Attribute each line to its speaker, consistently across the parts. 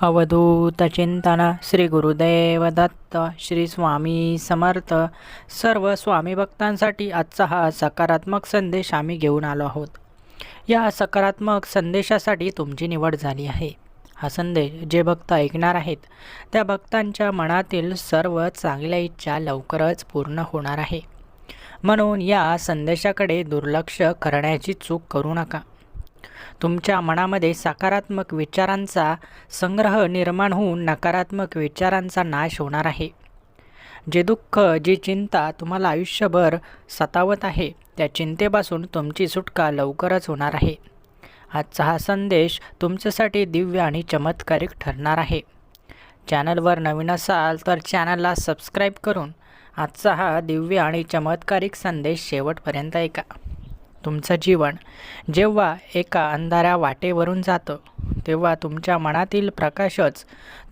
Speaker 1: अवधूत चिंतन श्री गुरुदेव दत्त श्री स्वामी समर्थ. सर्व स्वामी भक्तांसाठी आजचा हा सकारात्मक संदेश आम्ही घेऊन आलो आहोत. या सकारात्मक संदेशासाठी तुमची निवड झाली आहे. हा संदेश जे भक्त ऐकणार आहेत त्या भक्तांच्या मनातील सर्व चांगल्या इच्छा लवकरच पूर्ण होणार आहे. म्हणून या संदेशाकडे दुर्लक्ष करण्याची चूक करू नका. तुमच्या मनामध्ये सकारात्मक विचारांचा संग्रह निर्माण होऊन नकारात्मक विचारांचा नाश होणार आहे. जे दुःख जी चिंता तुम्हाला आयुष्यभर सतावत आहे त्या चिंतेपासून तुमची सुटका लवकरच होणार आहे. आजचा हा संदेश तुमच्यासाठी दिव्य आणि चमत्कारिक ठरणार आहे. चॅनलवर नवीन असाल तर चॅनलला सबस्क्राईब करून आजचा हा दिव्य आणि चमत्कारिक संदेश शेवटपर्यंत ऐका. तुमचं जीवन. जेव्हा एका अंधाऱ्या वाटेवरून जातं तेव्हा तुमच्या मनातील प्रकाशच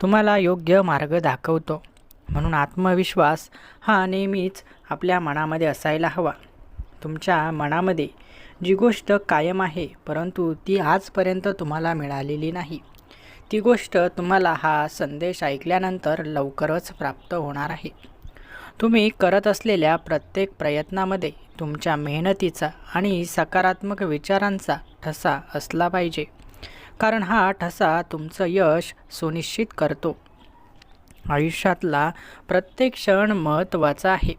Speaker 1: तुम्हाला योग्य मार्ग दाखवतो. म्हणून आत्मविश्वास हा नेहमीच आपल्या मनामध्ये असायला हवा. तुमच्या मनामध्ये जी गोष्ट कायम आहे परंतु ती आजपर्यंत तुम्हाला मिळालेली नाही. ती गोष्ट तुम्हाला हा संदेश ऐकल्यानंतर लवकरच प्राप्त होणार आहे. तुम्ही करत असलेल्या प्रत्येक प्रयत्नामध्ये तुमच्या मेहनतीचा आणि सकारात्मक विचारांचा ठसा असला पाहिजे. कारण हा ठसा तुमचं यश सुनिश्चित करतो. आयुष्यातला प्रत्येक क्षण महत्त्वाचा आहे.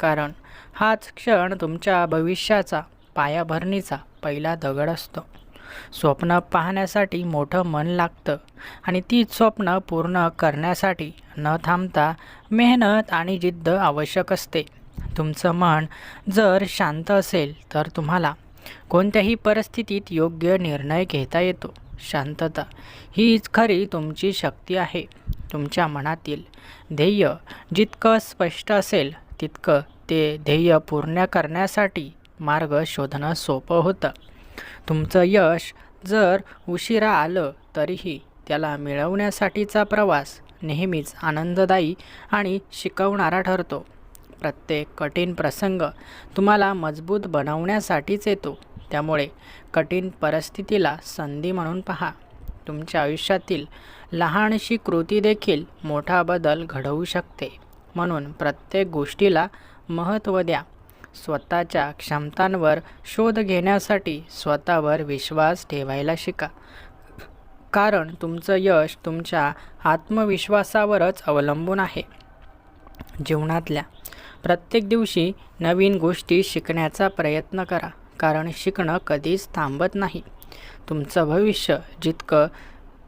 Speaker 1: कारण हाच क्षण तुमच्या भविष्याचा पायाभरणीचा पहिला दगड असतो. स्वप्न पाहण्यासाठी मोठं मन लागतं आणि तीच स्वप्न पूर्ण करण्यासाठी न थांबता मेहनत आणि जिद्द आवश्यक असते. तुमचं मन जर शांत असेल तर तुम्हाला कोणत्याही परिस्थितीत योग्य निर्णय घेता येतो. शांतता हीच खरी तुमची शक्ती आहे. तुमच्या मनातील ध्येय जितकं स्पष्ट असेल तितकं ते ध्येय पूर्ण करण्यासाठी मार्ग शोधणं सोपं होतं. तुमचं यश जर उशिरा आलं तरीही त्याला मिळवण्यासाठीचा प्रवास नेहमीच आनंददायी आणि शिकवणारा ठरतो. प्रत्येक कठीण प्रसंग तुम्हाला मजबूत बनवण्यासाठीच येतो. त्यामुळे कठीण परिस्थितीला संधी म्हणून पहा. तुमच्या आयुष्यातील लहानशी कृती देखील मोठा बदल घडवू शकते. म्हणून प्रत्येक गोष्टीला महत्त्व द्या. स्वतःच्या क्षमतांवर शोध घेण्यासाठी स्वतःवर विश्वास ठेवायला शिका. कारण तुमचं यश तुमच्या आत्मविश्वासावरच अवलंबून आहे. जीवनातल्या प्रत्येक दिवशी नवीन गोष्टी शिकण्याचा प्रयत्न करा कारण शिकणं कधीच थांबत नाही. तुमचं भविष्य जितकं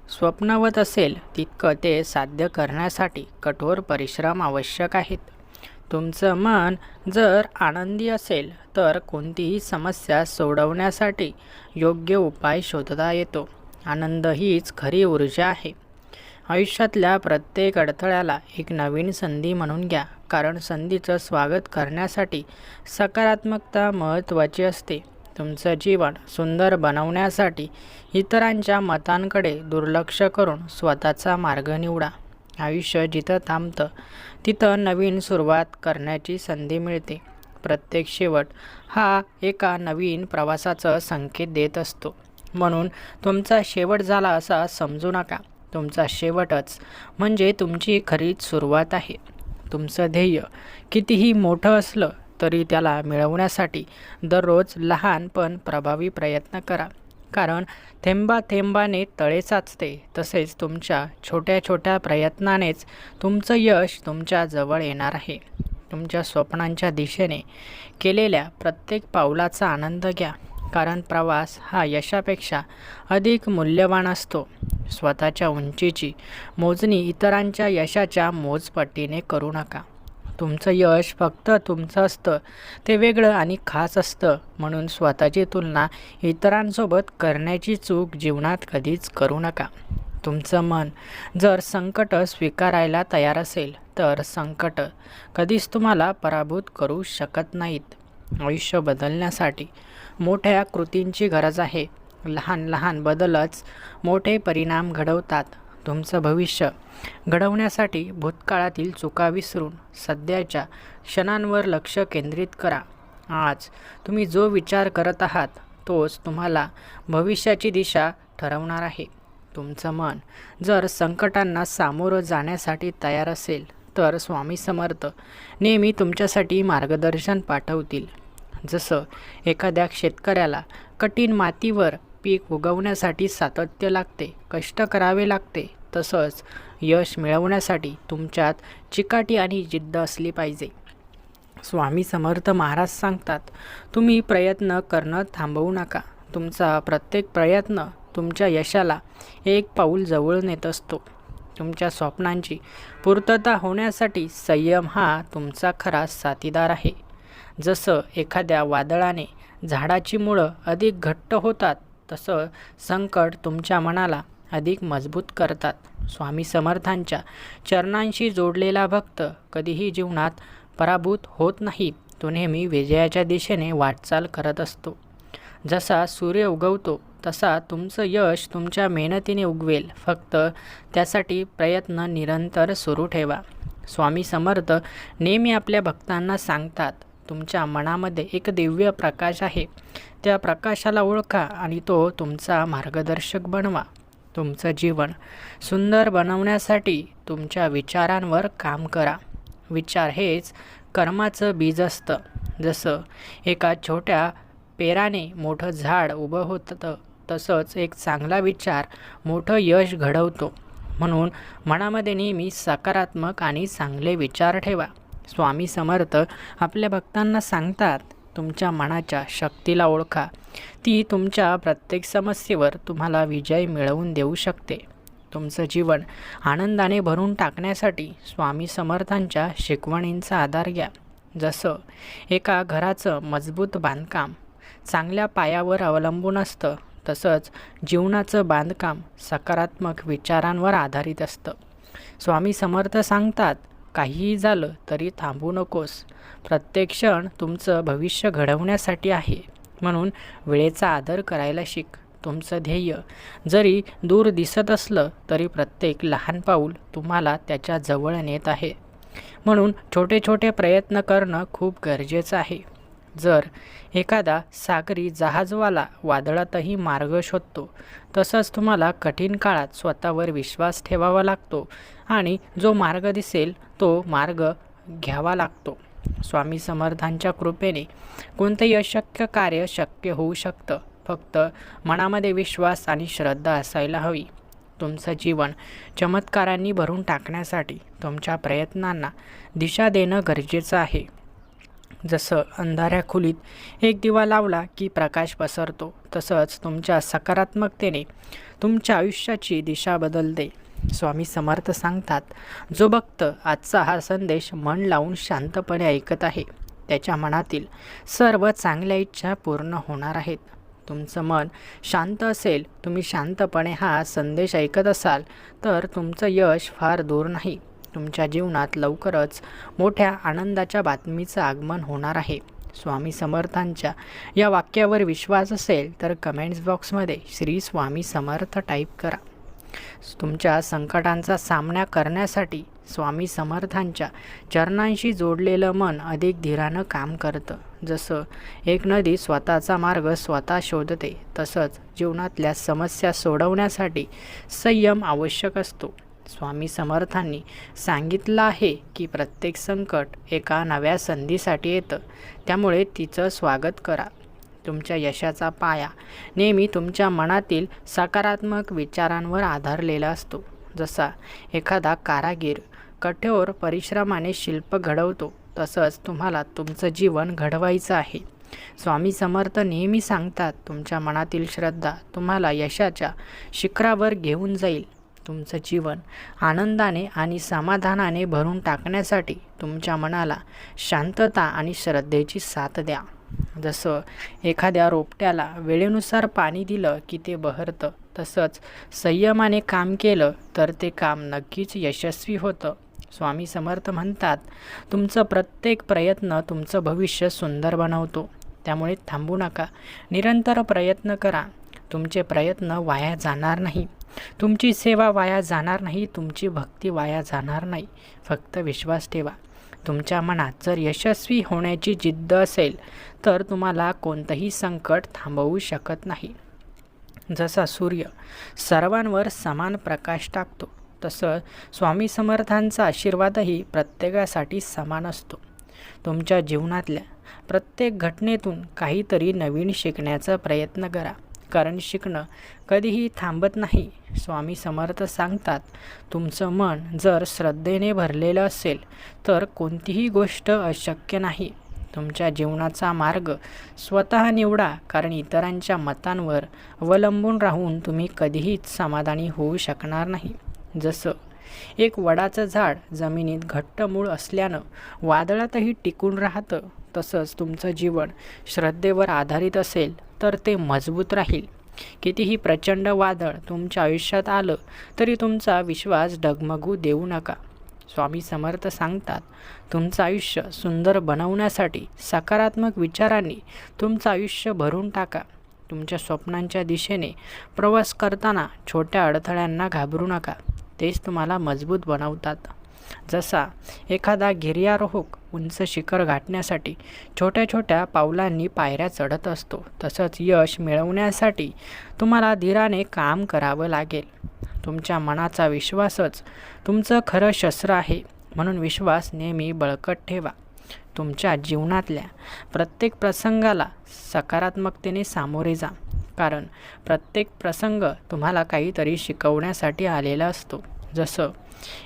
Speaker 1: स्वप्नवत असेल तितकं ते साध्य करण्यासाठी कठोर परिश्रम आवश्यक आहेत. तुमचं मन जर आनंदी असेल तर कोणतीही समस्या सोडवण्यासाठी योग्य उपाय शोधता येतो. आनंद हीच खरी ऊर्जा आहे. आयुष्यातल्या प्रत्येक अडथळ्याला एक नवीन संधी म्हणून घ्या कारण संधीचं स्वागत करण्यासाठी सकारात्मकता महत्त्वाची असते. तुमचं जीवन सुंदर बनवण्यासाठी इतरांच्या मतांकडे दुर्लक्ष करून स्वतःचा मार्ग निवडा. आयुष्य जिथं थांबतं तिथं नवीन सुरुवात करण्याची संधी मिळते. प्रत्येक शेवट हा एका नवीन प्रवासाचं संकेत देत असतो. म्हणून तुमचा शेवट झाला असा समजू नका. तुमचा शेवटच म्हणजे तुमची खरीच सुरुवात आहे. तुमचं ध्येय कितीही मोठं असलं तरी त्याला मिळवण्यासाठी दररोज लहान पण प्रभावी प्रयत्न करा. कारण थेंबा थेंबाने तळे साचते. तसेच तुमच्या छोट्या छोट्या प्रयत्नानेच तुमचं यश तुमच्या जवळ येणार आहे. तुमच्या स्वप्नांच्या दिशेने केलेल्या प्रत्येक पावलाचा आनंद घ्या. कारण प्रवास हा यशापेक्षा अधिक मूल्यवान असतो. स्वतःच्या उंचीची मोजणी इतरांच्या यशाच्या मोजपट्टीने करू नका. तुमचं यश फक्त तुमचं असतं. ते वेगळं आणि खास असतं. म्हणून स्वतःची तुलना इतरांसोबत करण्याची चूक जीवनात कधीच करू नका. तुमचं मन जर संकट स्वीकारायला तयार असेल तर संकट कधीच तुम्हाला पराभूत करू शकत नाहीत. आयुष्य बदलण्यासाठी मोठ्या कृतींची गरज आहे. लहान लहान बदलच मोठे परिणाम घडवतात. तुमचं भविष्य घडवण्यासाठी भूतकाळातील चुका विसरून सध्याच्या क्षणांवर लक्ष केंद्रित करा. आज तुम्ही जो विचार करत आहात तोच तुम्हाला भविष्याची दिशा ठरवणार आहे. तुमचं मन जर संकटांना सामोरं जाण्यासाठी तयार असेल तर स्वामी समर्थ नेहमी तुमच्यासाठी मार्गदर्शन पाठवतील. जसं एखाद्या शेतकऱ्याला कठीण मातीवर पीक उगवण्यासाठी सातत्य लागते कष्ट करावे लागते. तसंच यश मिळवण्यासाठी तुमच्यात चिकाटी आणि जिद्द असली पाहिजे. स्वामी समर्थ महाराज सांगतात तुम्ही प्रयत्न करणं थांबवू नका. तुमचा प्रत्येक प्रयत्न तुमच्या यशाला एक पाऊल जवळ नेत असतो. तुमच्या स्वप्नांची पूर्तता होण्यासाठी संयम हा तुमचा खरा साथीदार आहे. जसं एखाद्या वादळाने झाडाची मुळं अधिक घट्ट होतात तसं संकट तुमच्या मनाला अधिक मजबूत करतात. स्वामी समर्थांच्या चरणांशी जोडलेला भक्त कधीही जीवनात पराभूत होत नाही. तो नेहमी विजयाच्या दिशेने वाटचाल करत असतो. जसा सूर्य उगवतो तसा तुमचं यश तुमच्या मेहनतीने उगवेल. फक्त त्यासाठी प्रयत्न निरंतर सुरू ठेवा. स्वामी समर्थ नेहमी आपल्या भक्तांना सांगतात तुमच्या मनामध्ये एक दिव्य प्रकाश आहे. त्या प्रकाशाला ओळखा आणि तो तुमचा मार्गदर्शक बनवा. तुमचं जीवन सुंदर बनवण्यासाठी तुमच्या विचारांवर काम करा. विचार हेच कर्माचं बीज असतं. जसं एका छोट्या पेराने मोठं झाड उभं होतं तसंच एक चांगला विचार मोठं यश घडवतो. म्हणून मनामध्ये नेहमी सकारात्मक आणि चांगले विचार ठेवा. स्वामी समर्थ आपल्या भक्तांना सांगतात तुमच्या मनाच्या शक्तीला ओळखा. ती तुमच्या प्रत्येक समस्येवर तुम्हाला विजय मिळवून देऊ शकते. तुमचं जीवन आनंदाने भरून टाकण्यासाठी स्वामी समर्थांच्या शिकवणींचा आधार घ्या. जसं एका घराचं मजबूत बांधकाम चांगल्या पायावर अवलंबून असतं तसंच जीवनाचं बांधकाम सकारात्मक विचारांवर आधारित असतं. स्वामी समर्थ सांगतात काहीही झालं तरी थांबू नकोस. प्रत्येक क्षण तुमचं भविष्य घडवण्यासाठी आहे. म्हणून वेळेचा आदर करायला शिक. तुमचं ध्येय. जरी दूर दिसत असलं तरी प्रत्येक लहान पाऊल तुम्हाला त्याच्याजवळ नेत आहे. म्हणून छोटे छोटे प्रयत्न करणं खूप गरजेचं आहे. जर एखादा सागरी जहाजवाला वादळातही मार्ग शोधतो तसंच तुम्हाला कठीण काळात स्वतःवर विश्वास ठेवावा लागतो आणि जो मार्ग दिसेल तो मार्ग घ्यावा लागतो. स्वामी समर्थांच्या कृपेने कोणतंही अशक्य कार्य शक्य होऊ शकतं. फक्त मनामध्ये विश्वास आणि श्रद्धा असायला हवी. तुमचं जीवन चमत्कारांनी भरून टाकण्यासाठी तुमच्या प्रयत्नांना दिशा देणं गरजेचं आहे. जसं अंधाऱ्या खोलीत एक दिवा लावला की प्रकाश पसरतो तसंच तुमच्या सकारात्मकतेने तुमच्या आयुष्याची दिशा बदलते. स्वामी समर्थ सांगतात जो भक्त आजचा हा संदेश मन लावून शांतपणे ऐकत आहे त्याच्या मनातील सर्व चांगल्या इच्छा पूर्ण होणार आहेत. तुमचं मन शांत असेल तुम्ही शांतपणे हा संदेश ऐकत असाल तर तुमचं यश फार दूर नाही. तुमच्या जीवनात लवकरच मोठ्या आनंदाच्या बातमीचं आगमन होणार आहे. स्वामी समर्थांच्या या वाक्यावर विश्वास असेल तर कमेंट्स बॉक्समध्ये श्री स्वामी समर्थ टाईप करा. तुमच्या संकटांचा सामना करण्यासाठी स्वामी समर्थांच्या चरणांशी जोडलेलं मन अधिक धीरानं काम करतं. जसं एक नदी स्वतःचा मार्ग स्वतः शोधते तसंच जीवनातल्या समस्या सोडवण्यासाठी संयम आवश्यक असतो. स्वामी समर्थांनी सांगितलं आहे की प्रत्येक संकट एका नव्या संधीसाठी येतं. त्यामुळे तिचं स्वागत करा. तुमच्या यशाचा पाया नेहमी तुमच्या मनातील सकारात्मक विचारांवर आधारलेला असतो. जसा एखादा कारागीर कठोर परिश्रमाने शिल्प घडवतो तसंच तुम्हाला तुमचं जीवन घडवायचं आहे. स्वामी समर्थ नेहमी सांगतात तुमच्या मनातील श्रद्धा तुम्हाला यशाच्या शिखरावर घेऊन जाईल. तुमचं जीवन आनंदाने आणि समाधानाने भरून टाकण्यासाठी तुमच्या मनाला शांतता आणि श्रद्धेची साथ द्या. जसं एखाद्या रोपट्याला वेळेनुसार पाणी दिलं की ते बहरतं तसंच संयमाने काम केलं तर ते काम नक्कीच यशस्वी होतं. स्वामी समर्थ म्हणतात तुमचं प्रत्येक प्रयत्न तुमचं भविष्य सुंदर बनवतो. त्यामुळे थांबू नका. निरंतर प्रयत्न करा. तुमचे प्रयत्न वाया जाणार नाही. तुमची सेवा वाया जाणार नाही. तुमची भक्ती वाया जाणार नाही. फक्त विश्वास ठेवा. तुमच्या मनात जर यशस्वी होण्याची जिद्द असेल तर तुम्हाला कोणतंही संकट थांबवू शकत नाही. जसा सूर्य सर्वांवर समान प्रकाश टाकतो तसं स्वामी समर्थांचा आशीर्वादही प्रत्येकासाठी समान असतो. तुमच्या जीवनातल्या प्रत्येक घटनेतून काहीतरी नवीन शिकण्याचा प्रयत्न करा. कारण शिकणं कधीही थांबत नाही. स्वामी समर्थ सांगतात तुमचं मन जर श्रद्धेने भरलेलं असेल तर कोणतीही गोष्ट अशक्य नाही. तुमच्या जीवनाचा मार्ग स्वतः निवडा कारण इतरांच्या मतांवर अवलंबून राहून तुम्ही कधीहीच समाधानी होऊ शकणार नाही. जसं एक वडाचं झाड जमिनीत घट्ट मूळ असल्यानं वादळातही टिकून राहतं. तसंच तुमचं जीवन श्रद्धेवर आधारित असेल तर ते मजबूत राहील. कितीही प्रचंड वादळ तुमच्या आयुष्यात आलं तरी तुमचा विश्वास डगमगू देऊ नका. स्वामी समर्थ सांगतात तुमचं आयुष्य सुंदर बनवण्यासाठी सकारात्मक विचारांनी तुमचं आयुष्य भरून टाका. तुमच्या स्वप्नांच्या दिशेने प्रवास करताना छोट्या अडथळ्यांना घाबरू नका. तेच तुम्हाला मजबूत बनवतात. जसा एखादा गिर्यारोहक उंच शिखर गाठण्यासाठी छोट्या छोट्या पावलांनी पायऱ्या चढत असतो तसंच यश मिळवण्यासाठी तुम्हाला धीराने काम करावं लागेल. तुमच्या मनाचा विश्वासच तुमचं खरं शस्त्र आहे म्हणून विश्वास नेहमी बळकट ठेवा. तुमच्या जीवनातल्या प्रत्येक प्रसंगाला सकारात्मकतेने सामोरे जा कारण प्रत्येक प्रसंग तुम्हाला काहीतरी शिकवण्यासाठी आलेला असतो. जसं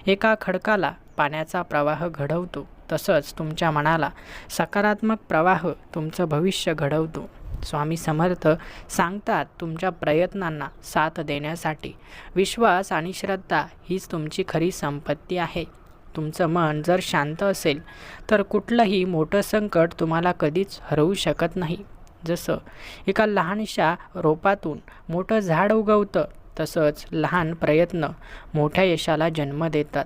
Speaker 1: एका खडकाला पाण्याचा प्रवाह घडवतो तसंच तुमच्या मनाला सकारात्मक प्रवाह तुमचं भविष्य घडवतो. स्वामी समर्थ सांगतात तुमच्या प्रयत्नांना साथ देण्यासाठी. विश्वास आणि श्रद्धा हीच तुमची खरी संपत्ती आहे. तुमचं मन जर शांत असेल तर कुठलंही मोठं संकट तुम्हाला कधीच हरवू शकत नाही. जसं एका लहानशा रोपातून मोठं झाड उगवतं तसंच लहान प्रयत्न मोठ्या यशाला जन्म देतात.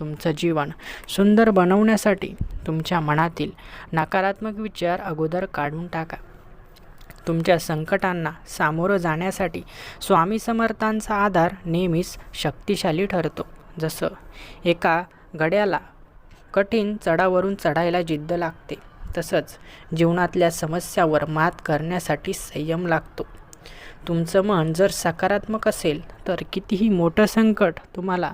Speaker 1: तुमचं जीवन सुंदर बनवण्यासाठी तुमच्या मनातील नकारात्मक विचार अगोदर काढून टाका. तुमच्या संकटांना सामोरं जाण्यासाठी स्वामी समर्थांचा आधार नेहमीच शक्तिशाली ठरतो. जसं एका गड्याला कठीण चढावरून चढायला जिद्द लागते तसंच जीवनातल्या समस्यावर मात करण्यासाठी संयम लागतो. तुमचं मन जर सकारात्मक असेल तर कितीही मोठं संकट तुम्हाला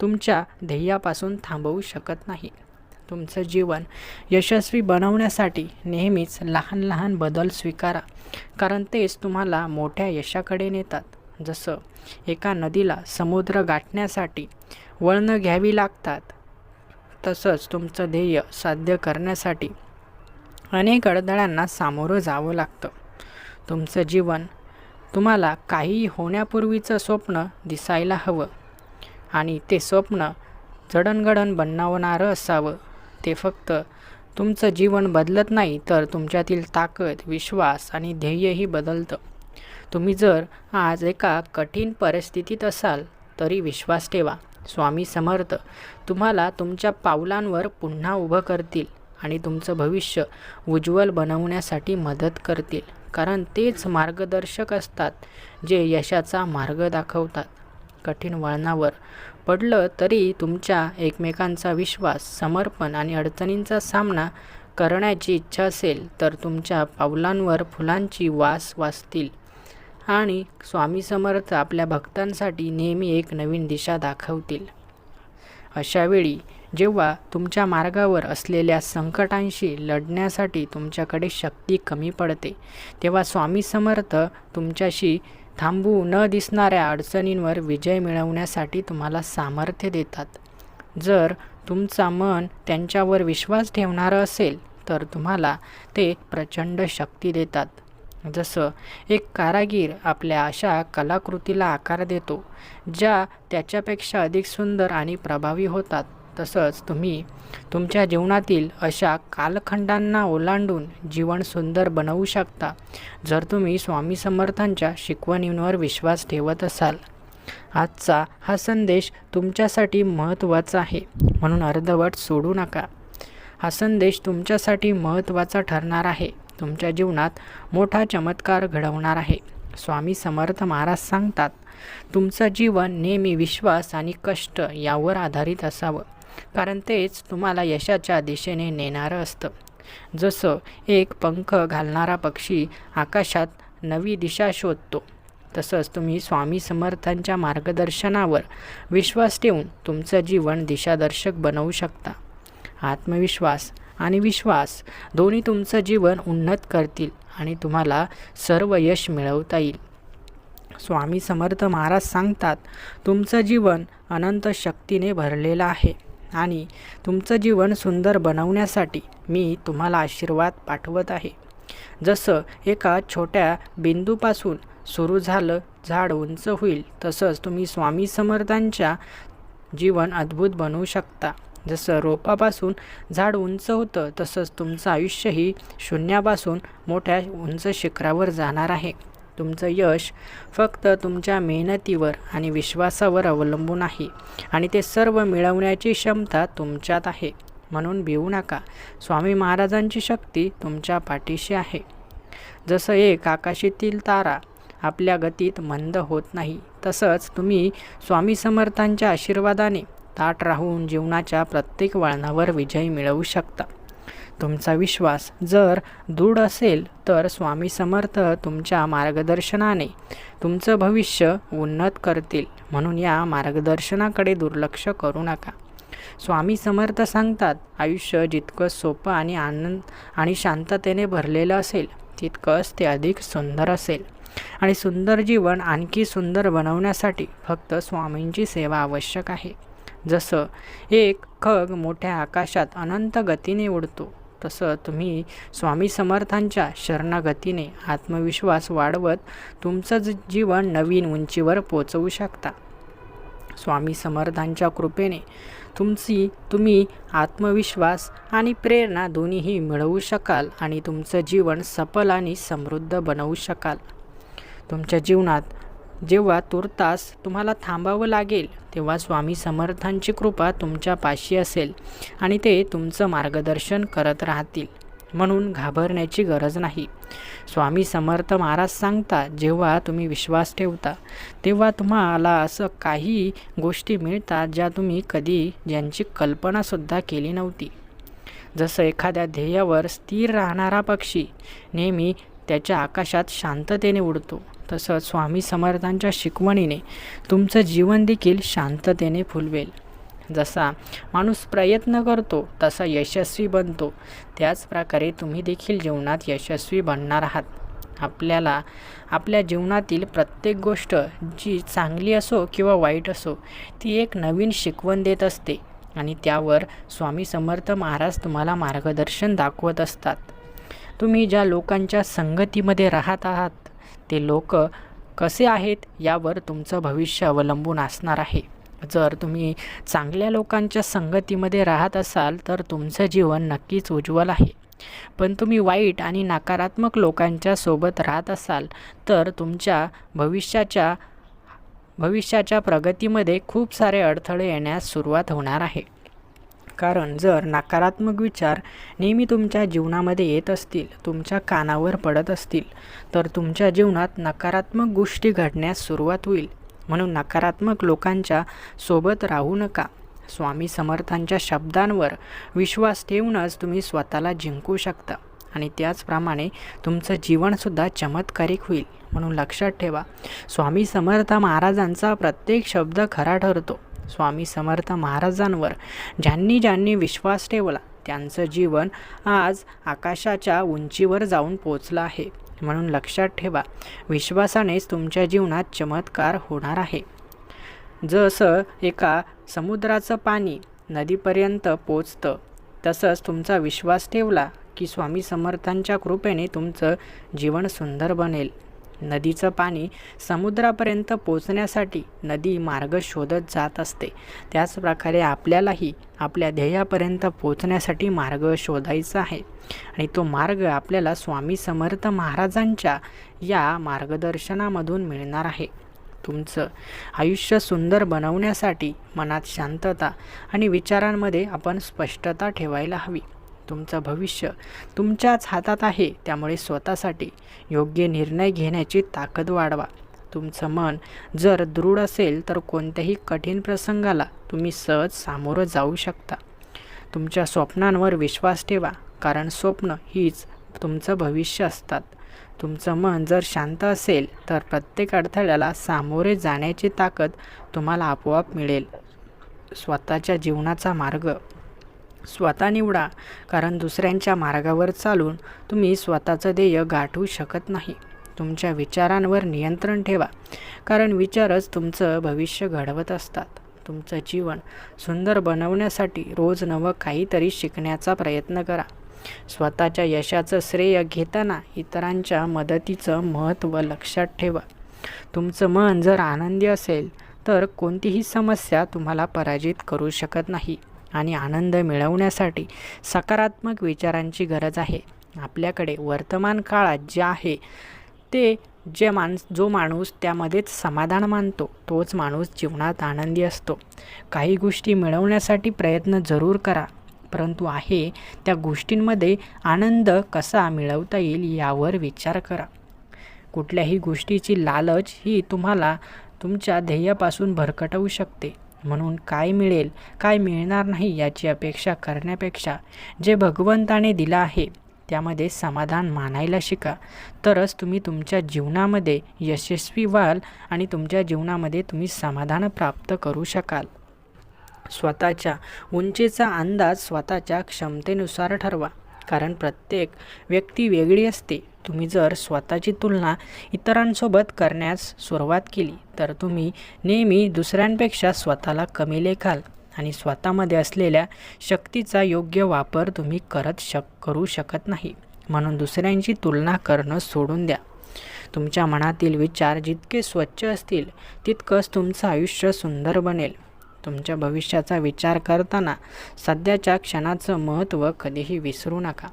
Speaker 1: तुमच्या ध्येयापासून थांबवू शकत नाही. तुमचं जीवन यशस्वी बनवण्यासाठी नेहमीच लहान लहान बदल स्वीकारा कारण तेच तुम्हाला मोठ्या यशाकडे नेतात. जसं एका नदीला समुद्र गाठण्यासाठी वळणं घ्यावी लागतात तसंच तुमचं ध्येय साध्य करण्यासाठी अनेक अडथळ्यांना सामोरं जावं लागतं. तुमचं जीवन तुम्हाला काही होण्यापूर्वीचं स्वप्न दिसायला हवं. आणि ते स्वप्न जडणघडण बनवणारं असावं. ते फक्त तुमचं जीवन बदलत नाही तर तुमच्यातील ताकद विश्वास आणि ध्येयही बदलतं. तुम्ही जर आज एका कठीण परिस्थितीत असाल तरी विश्वास ठेवा. स्वामी समर्थ तुम्हाला तुमच्या पावलांवर पुन्हा उभं करतील आणि तुमचं भविष्य उज्ज्वल बनवण्यासाठी मदत करतील. कारण तेच मार्गदर्शक असतात जे यशाचा मार्ग दाखवतात. कठीण वळणावर पडलं तरी तुमच्या एकमेकांचा विश्वास समर्पण आणि अडचणींचा सामना करण्याची इच्छा असेल तर तुमच्या पावलांवर फुलांची वास वाचतील आणि स्वामी समर्थ आपल्या भक्तांसाठी नेहमी एक नवीन दिशा दाखवतील. अशावेळी जेव्हा तुमच्या मार्गावर असलेल्या संकटांशी लढण्यासाठी तुमच्याकडे शक्ती कमी पडते तेव्हा स्वामी समर्थ तुमच्याशी थांबू न दिसणाऱ्या अडचणींवर विजय मिळवण्यासाठी तुम्हाला सामर्थ्य देतात. जर तुमचा मन त्यांच्यावर विश्वास ठेवणारं असेल तर तुम्हाला ते प्रचंड शक्ती देतात. जसं एक कारागीर आपल्या अशा कलाकृतीला आकार देतो ज्या त्याच्यापेक्षा अधिक सुंदर आणि प्रभावी होतात. तसंच तुम्ही तुमच्या जीवनातील अशा कालखंडांना ओलांडून जीवन सुंदर बनवू शकता. जर तुम्ही स्वामी समर्थांच्या शिकवणींवर विश्वास ठेवत असाल. आजचा हा संदेश तुमच्यासाठी महत्त्वाचा आहे म्हणून अर्धवट सोडू नका. हा संदेश तुमच्यासाठी महत्त्वाचा ठरणार आहे. तुमच्या जीवनात मोठा चमत्कार घडवणार आहे. स्वामी समर्थ महाराज सांगतात तुमचं जीवन नेहमी विश्वास आणि कष्ट यावर आधारित असावं. कारण तेच तुम्हाला यशाच्या दिशेने नेणारं असतं. जसं एक पंख घालणारा पक्षी आकाशात नवी दिशा शोधतो तसंच तुम्ही स्वामी समर्थांच्या मार्गदर्शनावर विश्वास ठेवून तुमचं जीवन दिशादर्शक बनवू शकता. आत्मविश्वास आणि विश्वास दोन्ही तुमचं जीवन उन्नत करतील आणि तुम्हाला सर्व यश मिळवता येईल. स्वामी समर्थ महाराज सांगतात तुमचं जीवन अनंत शक्तीने भरलेलं आहे. आणि तुमचं जीवन सुंदर बनवण्यासाठी मी तुम्हाला आशीर्वाद पाठवत आहे. जसं एका छोट्या बिंदूपासून सुरू झालं झाड उंच होईल तसंच तुम्ही स्वामी समर्थांच्या जीवन अद्भुत बनवू शकता. जसं रोपापासून झाड उंच होतं तसंच तुमचं आयुष्यही शून्यापासून मोठ्या उंच शिखरावर जाणार आहे. तुमचं यश फक्त तुमच्या मेहनतीवर आणि विश्वासावर अवलंबून आहे. आणि ते सर्व मिळवण्याची क्षमता तुमच्यात आहे. म्हणून भिवू नका. स्वामी महाराजांची शक्ती तुमच्या पाठीशी आहे. जसं एक आकाशातील तारा आपल्या गतीत मंद होत नाही तसंच तुम्ही स्वामी समर्थांच्या आशीर्वादाने ताट राहून जीवनाच्या प्रत्येक वळणावर विजय मिळवू शकता. तुमचा विश्वास जर दृढ असेल तर स्वामी समर्थ तुमच्या मार्गदर्शनाने तुमचं भविष्य उन्नत करतील. म्हणून या मार्गदर्शनाकडे दुर्लक्ष करू नका. स्वामी समर्थ सांगतात आयुष्य जितकं सोपं आणि आनंद आणि शांततेने भरलेलं असेल तितकंच ते अधिक सुंदर असेल. आणि सुंदर जीवन आणखी सुंदर बनवण्यासाठी फक्त स्वामींची सेवा आवश्यक आहे. जसं एक खग मोठ्या आकाशात अनंत गतीने उडतो तसं तुम्ही स्वामी समर्थांच्या शरणागतीने आत्मविश्वास वाढवत तुमचं जीवन नवीन उंचीवर पोचवू शकता. स्वामी समर्थांच्या कृपेने तुमची तुम्ही आत्मविश्वास आणि प्रेरणा दोन्हीही मिळवू शकाल आणि तुमचं जीवन सफल आणि समृद्ध बनवू शकाल. तुमच्या जीवनात जेव्हा तुर्तास तुम्हाला थांबावं लागेल तेव्हा स्वामी समर्थांची कृपा तुमच्या पाशी असेल आणि ते तुमचं मार्गदर्शन करत राहतील. म्हणून घाबरण्याची गरज नाही. स्वामी समर्थ महाराज सांगतात जेव्हा तुम्ही विश्वास ठेवता तेव्हा तुम्हाला असं काही गोष्टी मिळतात ज्या तुम्ही कधी ज्यांची कल्पनासुद्धा केली नव्हती. जसं एखाद्या ध्येयावर स्थिर राहणारा पक्षी नेहमी त्याच्या आकाशात शांततेने उडतो. तसंच स्वामी समर्थांच्या शिकवणीने तुमचं जीवन देखील शांततेने फुलवेल. जसा माणूस प्रयत्न करतो तसा यशस्वी बनतो. त्याचप्रकारे तुम्ही देखील जीवनात यशस्वी बनणार आहात. आपल्याला आपल्या जीवनातील प्रत्येक गोष्ट जी चांगली असो किंवा वाईट असो ती एक नवीन शिकवण देत असते. आणि त्यावर स्वामी समर्थ महाराज तुम्हाला मार्गदर्शन दाखवत असतात. तुम्ही ज्या लोकांच्या संगतीमध्ये राहत आहात ते लोक कसे आहेत यावर तुमचं भविष्य अवलंबून असणार आहे. जर तुम्ही चांगल्या लोकांच्या संगतीमध्ये राहत असाल तर तुमचं जीवन नक्कीच उज्ज्वल आहे. पण तुम्ही वाईट आणि नकारात्मक लोकांच्या सोबत राहत असाल तर तुमच्या भविष्याच्या भविष्याच्या प्रगतीमध्ये खूप सारे अडथळे येण्यास सुरुवात होणार आहे. कारण जर नकारात्मक विचार नेहमी तुमच्या जीवनामध्ये येत असतील तुमच्या कानावर पडत असतील तर तुमच्या जीवनात नकारात्मक गोष्टी घडण्यास सुरुवात होईल. म्हणून नकारात्मक लोकांच्या सोबत राहू नका. स्वामी समर्थांच्या शब्दांवर विश्वास ठेवूनच तुम्ही स्वतःला जिंकू शकता आणि त्याचप्रमाणे तुमचं जीवनसुद्धा चमत्कारिक होईल. म्हणून लक्षात ठेवा स्वामी समर्थ महाराजांचा प्रत्येक शब्द खरा ठरतो. स्वामी समर्थ महाराजांवर ज्यांनी ज्यांनी विश्वास ठेवला त्यांचं जीवन आज आकाशाच्या उंचीवर जाऊन पोचलं आहे. म्हणून लक्षात ठेवा विश्वासानेच तुमच्या जीवनात चमत्कार होणार आहे. जसं एका समुद्राचं पाणी नदीपर्यंत पोचतं तसंच तुमचा विश्वास ठेवला की स्वामी समर्थांच्या कृपेने तुमचं जीवन सुंदर बनेल. नदीचं पाणी समुद्रापर्यंत पोचण्यासाठी नदी मार्ग शोधत जात असते. त्याचप्रकारे आपल्यालाही आपल्या ध्येयापर्यंत पोचण्यासाठी मार्ग शोधायचा आहे. आणि तो मार्ग आपल्याला स्वामी समर्थ महाराजांच्या या मार्गदर्शनामधून मिळणार आहे. तुमचं आयुष्य सुंदर बनवण्यासाठी मनात शांतता आणि विचारांमध्ये आपण स्पष्टता ठेवायला हवी. तुमचं भविष्य तुमच्याच हातात आहे त्यामुळे स्वतःसाठी योग्य निर्णय घेण्याची ताकद वाढवा. तुमचं मन जर दृढ असेल तर कोणत्याही कठीण प्रसंगाला तुम्ही सहज सामोरं जाऊ शकता. तुमच्या स्वप्नांवर विश्वास ठेवा कारण स्वप्न हीच तुमचं भविष्य असतात. तुमचं मन जर शांत असेल तर प्रत्येक अडथळ्याला सामोरे जाण्याची ताकद तुम्हाला आपोआप मिळेल. स्वतःच्या जीवनाचा मार्ग स्वतः निवडा कारण दुसऱ्यांच्या मार्गावर चालून तुम्ही स्वतःचं ध्येय गाठवू शकत नाही. तुमच्या विचारांवर नियंत्रण ठेवा कारण विचारच तुमचं भविष्य घडवत असतात. तुमचं जीवन सुंदर बनवण्यासाठी रोज नवं काहीतरी शिकण्याचा प्रयत्न करा. स्वतःच्या यशाचं श्रेय घेताना इतरांच्या मदतीचं महत्त्व लक्षात ठेवा. तुमचं मन जर आनंदी असेल तर कोणतीही समस्या तुम्हाला पराजित करू शकत नाही. आणि आनंद मिळवण्यासाठी सकारात्मक विचारांची गरज आहे. आपल्याकडे वर्तमान काळात जे आहे ते जे माणस जो माणूस त्यामध्येच समाधान मानतो तोच माणूस जीवनात आनंदी असतो. काही गोष्टी मिळवण्यासाठी प्रयत्न जरूर करा परंतु आहे त्या गोष्टींमध्ये आनंद कसा मिळवता येईल यावर विचार करा. कुठल्याही गोष्टीची लालच ही तुम्हाला तुमच्या ध्येयापासून भरकटवू शकते. म्हणून काय मिळेल काय मिळणार नाही याची अपेक्षा करण्यापेक्षा जे भगवंताने दिलं आहे त्यामध्ये समाधान मानायला शिका. तरच तुम्ही तुमच्या जीवनामध्ये यशस्वी व्हाल आणि तुमच्या जीवनामध्ये तुम्ही समाधान प्राप्त करू शकाल. स्वतःच्या उंचीचा अंदाज स्वतःच्या क्षमतेनुसार ठरवा कारण प्रत्येक व्यक्ती वेगळी असते. तुम्ही जर स्वतःची तुलना इतरांसोबत करण्यास सुरुवात केली तर तुम्ही नेहमी दुसऱ्यांपेक्षा स्वतःला कमी लेखाल आणि स्वतःमध्ये असलेल्या शक्तीचा योग्य वापर तुम्ही करत शक करू शकत नाही. म्हणून दुसऱ्यांची तुलना करणं सोडून द्या. तुमच्या मनातील विचार जितके स्वच्छ असतील तितकंच तुमचं आयुष्य सुंदर बनेल. तुमच्या भविष्याचा विचार करताना सध्याच्या क्षणाचं महत्त्व कधीही विसरू नका.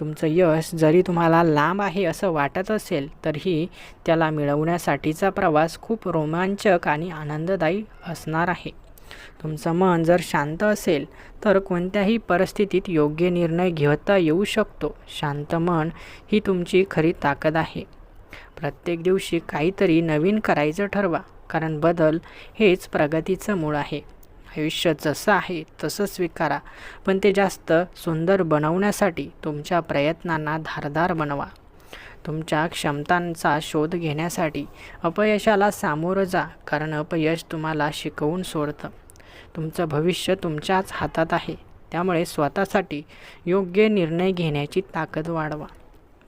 Speaker 1: तुमचं यश जरी तुम्हाला लांब आहे असं वाटत असेल तरीही त्याला मिळवण्यासाठीचा प्रवास खूप रोमांचक आणि आनंददायी असणार आहे. तुमचं मन जर शांत असेल तर कोणत्याही परिस्थितीत योग्य निर्णय घेता येऊ शकतो. शांत मन ही तुमची खरी ताकद आहे. प्रत्येक दिवशी काहीतरी नवीन करायचं ठरवा कारण बदल हेच प्रगतीचं मूळ आहे. आयुष्य जसं आहे तसं स्वीकारा. पण ते जास्त सुंदर बनवण्यासाठी तुमच्या प्रयत्नांना धारदार बनवा. तुमच्या क्षमतांचा शोध घेण्यासाठी अपयशाला सामोरं जा कारण अपयश तुम्हाला शिकवून सोडतं. तुमचं भविष्य तुमच्याच हातात आहे. त्यामुळे स्वतःसाठी योग्य निर्णय घेण्याची ताकद वाढवा.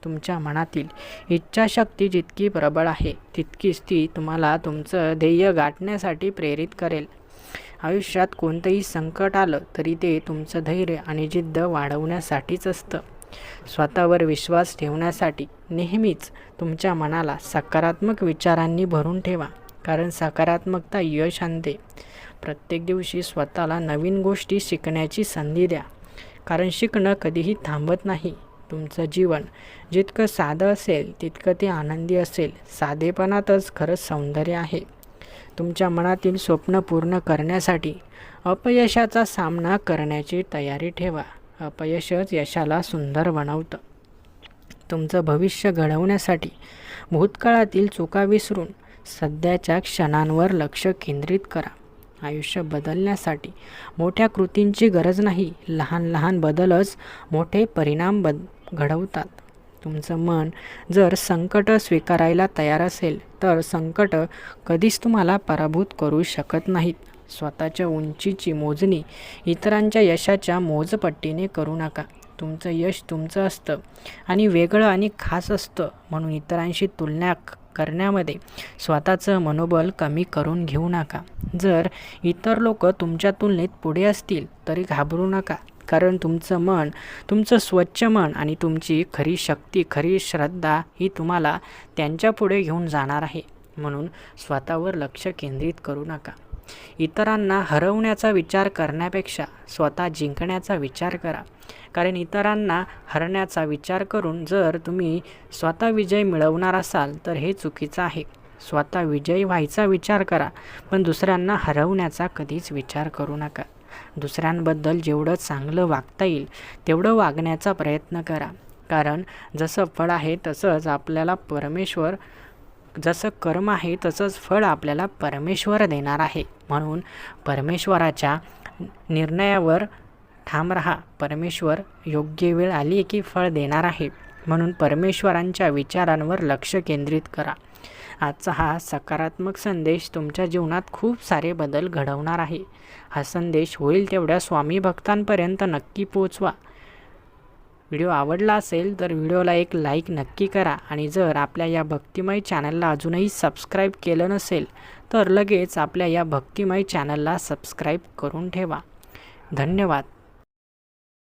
Speaker 1: तुमच्या मनातील इच्छाशक्ती जितकी प्रबळ आहे तितकीच ती तुम्हाला तुमचं ध्येय गाठण्यासाठी प्रेरित करेल. आयुष्यात कोणतंही संकट आलं तरी ते तुमचं धैर्य आणि जिद्द वाढवण्यासाठीच असतं. स्वतःवर विश्वास ठेवण्यासाठी नेहमीच तुमच्या मनाला सकारात्मक विचारांनी भरून ठेवा कारण सकारात्मकता यश आणते. प्रत्येक दिवशी स्वतःला नवीन गोष्टी शिकण्याची संधी द्या कारण शिकणं कधीही थांबत नाही. तुमचं जीवन जितकं साधं असेल तितकं ते आनंदी असेल. साधेपणातच खरंच सौंदर्य आहे. तुमच्या मनातील स्वप्न पूर्ण करण्यासाठी अपयशाचा सामना करण्याची तयारी ठेवा. अपयशच यशाला सुंदर बनवतं. तुमचं भविष्य घडवण्यासाठी भूतकाळातील चुका विसरून सध्याच्या क्षणांवर लक्ष केंद्रित करा. आयुष्य बदलण्यासाठी मोठ्या कृतींची गरज नाही. लहान लहान बदलच मोठे परिणाम बद घडवतात. तुमचं मन जर संकट स्वीकारायला तयार असेल तर संकट कधीच तुम्हाला पराभूत करू शकत नाहीत. स्वतःच्या उंचीची मोजणी इतरांच्या यशाच्या मोजपट्टीने करू नका. तुमचं यश तुमचं असतं आणि वेगळं आणि खास असतं म्हणून इतरांशी तुलना करण्यामध्ये स्वतःचं मनोबल कमी करून घेऊ नका. जर इतर लोक तुमच्या तुलनेत पुढे असतील तरी घाबरू नका. कारण तुमचं मन तुमचं स्वच्छ मन आणि तुमची खरी शक्ती खरी श्रद्धा ही तुम्हाला त्यांच्यापुढे घेऊन जाणार आहे. म्हणून स्वतःवर लक्ष केंद्रित करू नका. इतरांना हरवण्याचा विचार करण्यापेक्षा स्वतः जिंकण्याचा विचार करा. कारण इतरांना हरण्याचा विचार करून जर तुम्ही स्वतः विजय मिळवणार असाल तर हे चुकीचं आहे. स्वतः विजयी व्हायचा विचार करा पण दुसऱ्यांना हरवण्याचा कधीच विचार करू नका. दुसऱ्यांबद्दल जेवढं चांगलं वागता येईल तेवढं वागण्याचा प्रयत्न करा. कारण जसं फळ आहे तसंच आपल्याला परमेश्वर जसं कर्म आहे तसंच फळ आपल्याला परमेश्वर देणार आहे. म्हणून परमेश्वराच्या निर्णयावर ठाम राहा. परमेश्वर योग्य वेळ आली की फळ देणार आहे. म्हणून परमेश्वरांच्या विचारांवर लक्ष केंद्रित करा. आजचा हा सकारात्मक संदेश तुमच्या जीवनात खूप सारे बदल घडवणार आहे. हा संदेश होईल तेवढ्या स्वामी भक्तांपर्यंत नक्की पोचवा व्हिडिओ आवडला असेल तर व्हिडिओला एक लाईक नक्की करा आणि जर आपल्या या भक्तिमय चॅनलला अजूनही सबस्क्राईब केलं नसेल तर लगेच आपल्या या भक्तिमय चॅनलला सबस्क्राईब करून ठेवा. धन्यवाद.